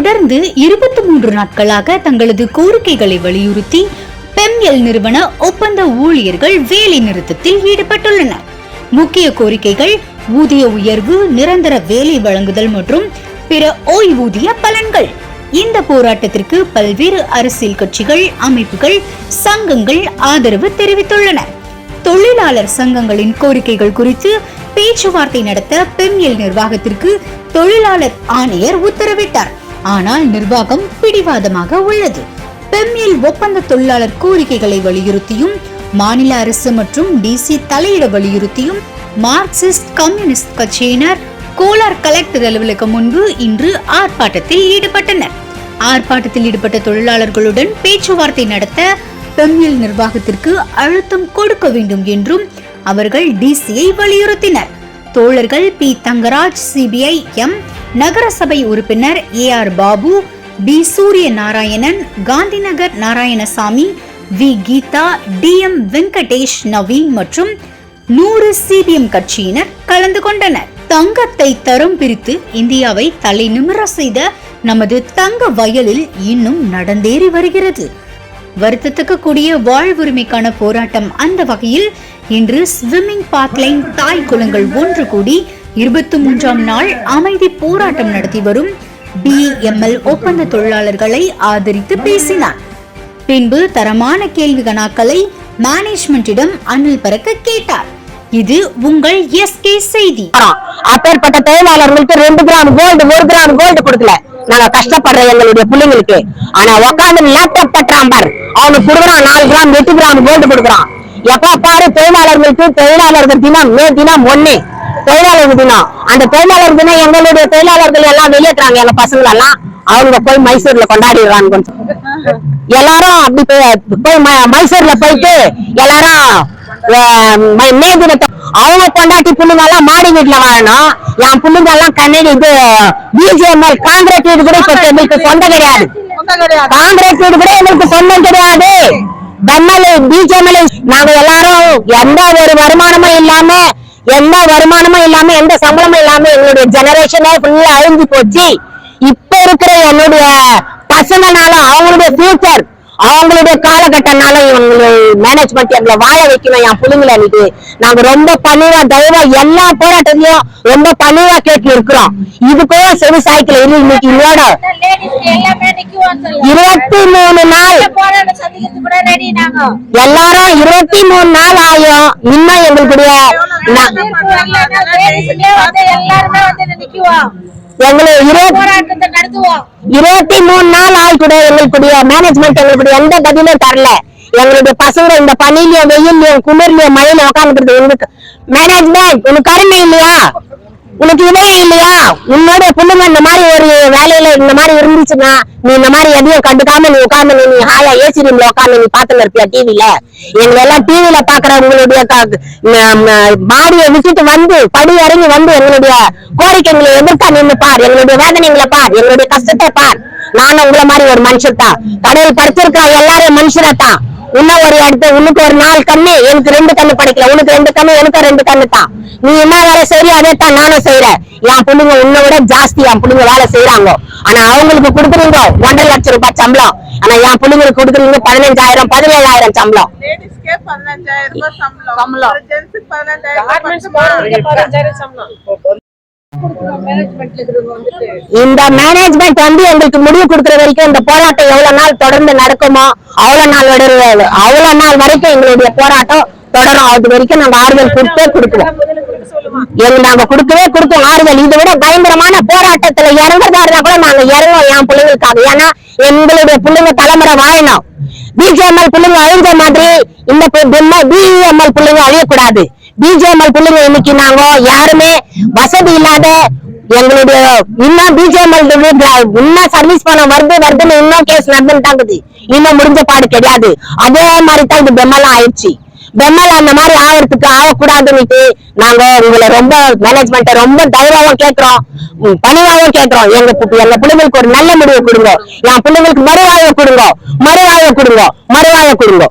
தொடர்ந்து இருபத்தி மூன்று நாட்களாக தங்களது கோரிக்கைகளை வலியுறுத்தி பெம்எல் நிறுவன ஒப்பந்த ஊழியர்கள் வேலை நிறுத்தத்தில் ஈடுபட்டுள்ளனர். முக்கிய கோரிக்கைகள் ஊதிய உயர்வு நிரந்தர வேலை வழங்குதல் மற்றும் பிற ஓய்வூதிய பலன்கள். இந்த போராட்டத்திற்கு பல்வேறு அரசியல் கட்சிகள் அமைப்புகள் சங்கங்கள் ஆதரவு தெரிவித்துள்ளன. தொழிலாளர் சங்கங்களின் கோரிக்கைகள் குறித்து பேச்சுவார்த்தை நடத்த பெம்எல் நிர்வாகத்திற்கு தொழிலாளர் ஆணையர் உத்தரவிட்டார். ஆனால் நிர்வாகம் பிடிவாதமாக உள்ளது. பெம்மியல் ஒப்பந்த தொழிலாளர் கோரிக்கைகளை வலியுறுத்தியும் மாநில அரசு மற்றும் டிசி தலையிட வலியுறுத்தியும் மார்க்சிஸ்ட் கம்யூனிஸ்ட் கட்சியினர் கோலார் கலெக்டர் அலுவலகம் முன்பு இன்று ஆர்ப்பாட்டத்தில் ஈடுபட்டனர். ஆர்ப்பாட்டத்தில் ஈடுபட்ட தொழிலாளர்களுடன் பேச்சுவார்த்தை நடத்த பெம்மியல் நிர்வாகத்திற்கு அழுத்தம் கொடுக்க வேண்டும் என்றும் அவர்கள் டிசியை வலியுறுத்தினர். தோழர்கள் பி தங்கராஜ் சிபிஐ எம் நகரசபை உறுப்பினர் ஏ R Babu P Surya Narayanan Gandhinagar Narayanasamy V Geetha T M Venkatesh Naveen மற்றும் நூறு சிபிஎம் கட்சியினர் கலந்து கொண்டனர். தங்கத்தை தரம் பிரித்து இந்தியாவை தலை நிமிர செய்த நமது தங்க வயலில் இன்னும் நடந்தேறி வருகிறது. வருத்தத்துக்கு கூடிய வாழ்வுரிமைக்கான போராட்டம் அந்த வகையில் இன்று ஸ்விம்மிங் பாத்லைன் தாய் குளங்கள் ஒன்று கூடி இருபத்தி மூன்றாம் நாள் அமைதி போராட்டம் நடத்தி வரும் பிஎம்எல் ஒப்பந்த தொழிலாளர்களை ஆதரித்து பேசினார். பின்பு தரமான கேள்வி கணாக்களை மேனேஜ்மெண்டிடம் அணில் பறக்க கேட்டார். இது உங்கள் எஸ்கே செய்தி. அப்பேற்பட்ட தொழிலாளர்களுக்கு ரெண்டு கிராம் கோல்டு ஒரு கிராம் கோல்டு கொடுக்கல. நாங்க கஷ்டப்படுற எங்களுடைய பிள்ளைங்களுக்கு. ஆனா உட்காந்து லேப்டாப் தட்டுறான் பாரு. அவனுக்கு கொடுக்குறான் நாலு கிராம் எட்டு கிராம் கோல்டு கொடுக்குறான் எப்ப பாரு தொழிலாளர்களுக்கு தொழிலாளர்கள் தினம் மே தினம் ஒன்னு தொழிலாளர் தினம் அந்த தொழிலாளர் தினம் எங்களுடைய தொழிலாளர்கள் எல்லாம் வெளியேற்றாங்க எங்க பசங்க எல்லாம் அவங்க போய் மைசூர்ல கொண்டாடிடுறாங்க கொஞ்சம் எல்லாரும் அப்படி போய் போய் மைசூர்ல போயிட்டு எல்லாரும் மே தினத்தை அவங்க கொண்டாட்டி புள்ளுங்க எல்லாம் மாடி வீட்டுல வாழணும். என் புள்ளுங்க எல்லாம் கண்ணடி இது பிஜிஎம்எல் காங்கிரஸ் வீடு கூட இப்ப எங்களுக்கு சொந்தம் கிடையாது. காங்கிரஸ் வீடு கூட எங்களுக்கு சொந்தம் கிடையாது. பெம்எல்ஏ பிஜிஎம்எல்ஏ நாங்க எல்லாரும் எந்த ஒரு வருமானமும் இல்லாம எந்த வருமானமும் இல்லாம எந்த சம்பளமும் இல்லாம எங்களுடைய ஜெனரேஷனே ஃபுல்லா அழிஞ்சு போச்சு. இப்ப இருக்கிற என்னுடைய பசங்கனாலும் அவங்களுடைய ஃபியூச்சர் அவங்களுடைய காலகட்டனால இவங்க மேனேஜ்மெண்ட் எங்களை வாழ வைக்கணும் என் பிள்ளைங்களை அன்னைக்கு. நாங்க ரொம்ப பணிவா தயவா எல்லா போராட்டத்திலயும் ரொம்ப பணிவா கேட்டு இருக்கிறோம். இதுக்கும் செவி சாய்க்கல. இன்னைக்கு இதோட இருபத்தி மூணு நாள். எல்லாரும் இருபத்தி மூணு நாள் ஆயும் இன்னும் எங்களுடைய இருபத்தி போராட்டத்தை நடத்துவோம். இருபத்தி மூணு நாள் ஆள் கூட எங்களுடைய மேனேஜ்மெண்ட் எங்களுடைய எந்த பதிலும் தரல. எங்களுடைய பசங்க இந்த பனிலையும் வெயிலையும் குளிர்லயும் மழையில உட்காந்துக்கிறது உங்களுக்கு மேனேஜ்மெண்ட் உனக்கு கருணை இல்லையா? உனக்கு இதே இல்லையா? உன்னோட பொண்ணுங்க இந்த மாதிரி ஒரு வேலையில இந்த மாதிரி இருந்துச்சுன்னா நீ இந்த மாதிரி எதையும் கண்டுக்காம நீ உட்கார்ந்து நீ ஹாயா ஏசி ரூம்ல உட்கார்ந்து நீ பாத்துன்னு இருப்பியா டிவில எங்களை எல்லாம் டிவில பாக்குற உங்களுடைய பாடியை விசிட்டு வந்து படி இறங்கி வந்து எங்களுடைய கோரிக்கைகளை எதிர்த்தா நின்று பார். எங்களுடைய வேதனைகளை பார். எங்களுடைய கஷ்டத்தை பார். நானும் உங்களை மாதிரி ஒரு மனுஷன் தான். கடவுள் படைச்சிருக்கா எல்லாரும் மனுஷரை தான். இன்னும் ஒரு இடத்து உனக்கு ஒரு நாலு கண்ணு எனக்கு ரெண்டு கண்ணு படைக்கல. உனக்கு ரெண்டு கண்ணு எனக்கு ரெண்டு கண்ணு தான். நீ என்ன வேலை செய்யறியோ அதே தான் நானும் செய்யறேன் என் பிள்ளைங்க உன்னை விட ஜாஸ்தி என் பிள்ளைங்க வேலை செய்யறாங்க ஆனா அவங்களுக்கு கொடுக்குறீங்க ஒன்றரை லட்சம் ரூபாய் சம்பளம். ஆனா என் பிள்ளைங்களுக்கு கொடுக்குறீங்க பதினஞ்சாயிரம் பதினேழாயிரம் சம்பளம். பதினஞ்சாயிரம் சம்பளம். இந்த மேனேஜ்மெண்ட் வந்து எங்களுக்கு முடிவு கொடுக்கற வரைக்கும் இந்த போராட்டம் எவ்வளவு நாள் தொடர்ந்து நடக்குமோ அவ்வளவு நாள் வரை அவ்வளவு நாள் வரைக்கும் எங்களுடைய போராட்டம் தொடரும். அது வரைக்கும் நாங்க ஆறுதல் கொடுத்தே கொடுக்குவோம். எங்க நாங்க கொடுக்கவே கொடுத்தோம் ஆறுதல். இதை விட பயங்கரமான போராட்டத்துல இறங்குறதா இருந்தா கூட நாங்க இறங்குவோம் என் பிள்ளைங்களுக்காக. ஏன்னா எங்களுடைய பிள்ளைங்க தலைமுறை வாழணும். பிஜிஎம்எல் பிள்ளைங்க அழிஞ்ச மாதிரி இந்த பிஎம்எல் பிள்ளைங்க அழியக்கூடாது. பிஜிஎம்எல் பிள்ளைங்க இன்னைக்கு நாங்க யாருமே வசதி இல்லாத எங்களுடைய இன்னும் பிஜிஎம்எல் இன்னும் சர்வீஸ் பண்ண வருது வருதுன்னு இன்னும் கேஸ் நடந்துட்டாங்குது இன்னும் முடிஞ்ச பாடு கிடையாது. அதே மாதிரி தான் இது பெம்மெல்லாம் ஆயிடுச்சு. பெம்மல் அந்த மாதிரி ஆகிறதுக்கு ஆகக்கூடாதுன்னுட்டு நாங்க உங்களை ரொம்ப மேனேஜ்மெண்ட்டை ரொம்ப தயவாவும் கேட்கிறோம் பணிவாவும் கேட்கிறோம் எங்க எங்க பிள்ளைங்களுக்கு ஒரு நல்ல முடிவு கொடுங்க. என் பிள்ளைங்களுக்கு மறுவாழ்வு கொடுங்க. மறுவாழ்வு கொடுங்க. மறுவாழ்வு கொடுங்க.